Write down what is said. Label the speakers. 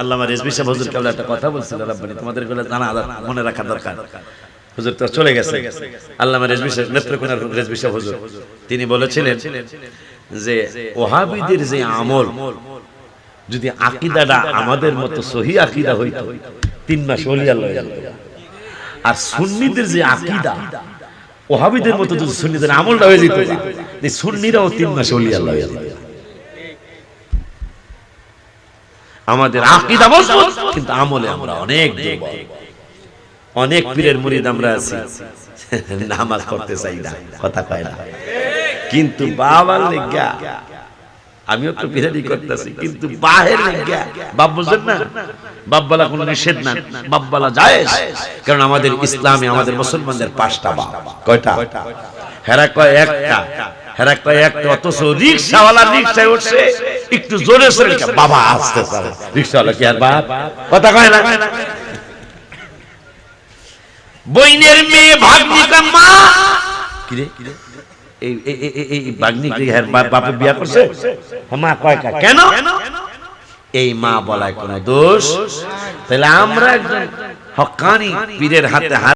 Speaker 1: আল্লামা রেজবি সাহেব হুজুর কেবল একটা কথা বলছিল রাব্বানি তোমাদের এগুলো জানা মনে রাখা দরকার। হুজুর তো চলে গেছে। আল্লামা রেজবি সাহেব নেত্রকোনার রেজবি সাহেব হুজুর। তিনি বলেছিলেন যে ওহাবিদের যে আমল যদি আকিদাটা আমাদের মতো সহি আকিদা হইতো তিন মাস হলি আল্লাহ আর সুন্নিদের যে আকিদা ওহাবিদের মতো যদি সুন্নিদের আমলটা হয়ে যেত সুন্নিরাও তিন মাস হলি আল্লাহ আমাদের আকিদা মজবুত। কিন্তু আমলে আমরা অনেক দুর্বল অনেক পীরের মুরিদ আমরা আছি। নামাজ পড়তে চাই না কথা কয় না। কিন্তু বাবার লেগা আমিও তো বিরানি করতেছি কিন্তু বাহের লেগা বাপ বুঝলেন না বাপবালা কোনো নিষেধ না বাপবালা যায় কারণ আমাদের ইসলামে আমাদের মুসলমানদের পাঁচটা বাপ। কয়টা? হেরা কয় একটা। হেরা কয় একটা। অথচ রিক্সাওয়ালা রিক্সায় উঠছে। একটু জোরে সরে বাবা আসতে পারে রিক্সাওয়ালা কি আর বাপ? কথা কয় না। বইনের মেয়ে মা? এই- এই ভাগ্নি কি হ্যাঁ বাপে বিয়া করছে? হ্যাঁ, মা কয় কা- কেন? এই মা বলায় কোন দোষ? তাহলে আমরা একজন হকানি পীরের হাতে হাত